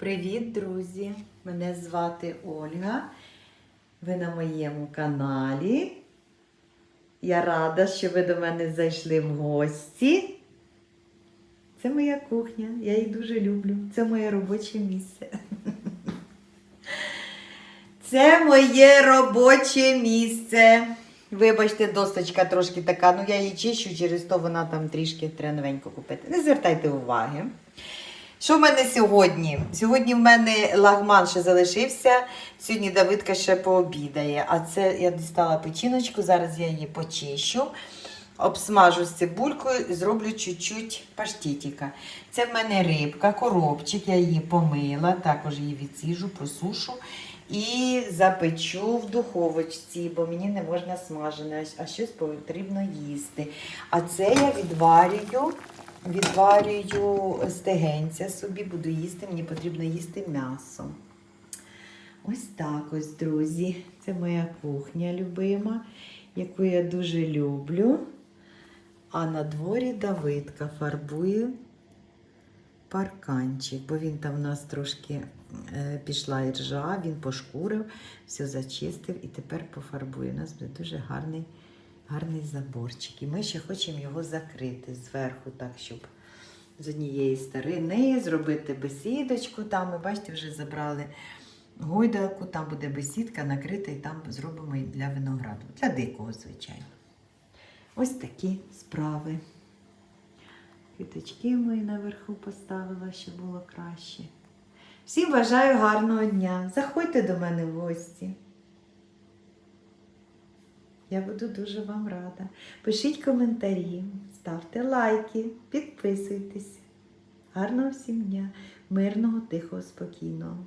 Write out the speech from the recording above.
Привіт, друзі! Мене звати Ольга. Ви на моєму каналі. Я рада, що ви до мене зайшли в гості. Це моя кухня, я її дуже люблю. Це моє робоче місце. Це моє робоче місце. Вибачте, досточка трошки така, ну я її чищу, через то вона там трішки треба новенько купити. Не звертайте уваги. Що в мене сьогодні? Сьогодні в мене лагман ще залишився. Сьогодні Давидка ще пообідає. А це я дістала печіночку, зараз я її почищу. Обсмажу з цибулькою і зроблю чуть-чуть паштетика. Це в мене рибка, коробчик, я її помила, також її відсіжу, просушу і запечу в духовочці, бо мені не можна смажене, а щось потрібно їсти. А це я відварюю, відварюю стегенця собі, буду їсти, мені потрібно їсти м'ясо. Ось так ось, друзі. Це моя кухня любима, яку я дуже люблю. А на дворі Давидка фарбує парканчик, бо він там у нас трошки е, пішла іржа, він пошкурив, все зачистив і тепер пофарбує. У нас буде дуже гарний, гарний заборчик. І ми ще хочемо його закрити зверху, так, щоб з однієї сторони зробити бесідочку. Там, ми бачите, вже забрали гойдалку, там буде бесідка накрита, і там зробимо і для винограду. Для дикого, звичайно. Ось такі справи. Квіточки мої наверху поставила, щоб було краще. Всім бажаю гарного дня. Заходьте до мене в гості. Я буду дуже вам рада. Пишіть коментарі, ставте лайки, підписуйтесь. Гарного всім дня, мирного, тихого, спокійного.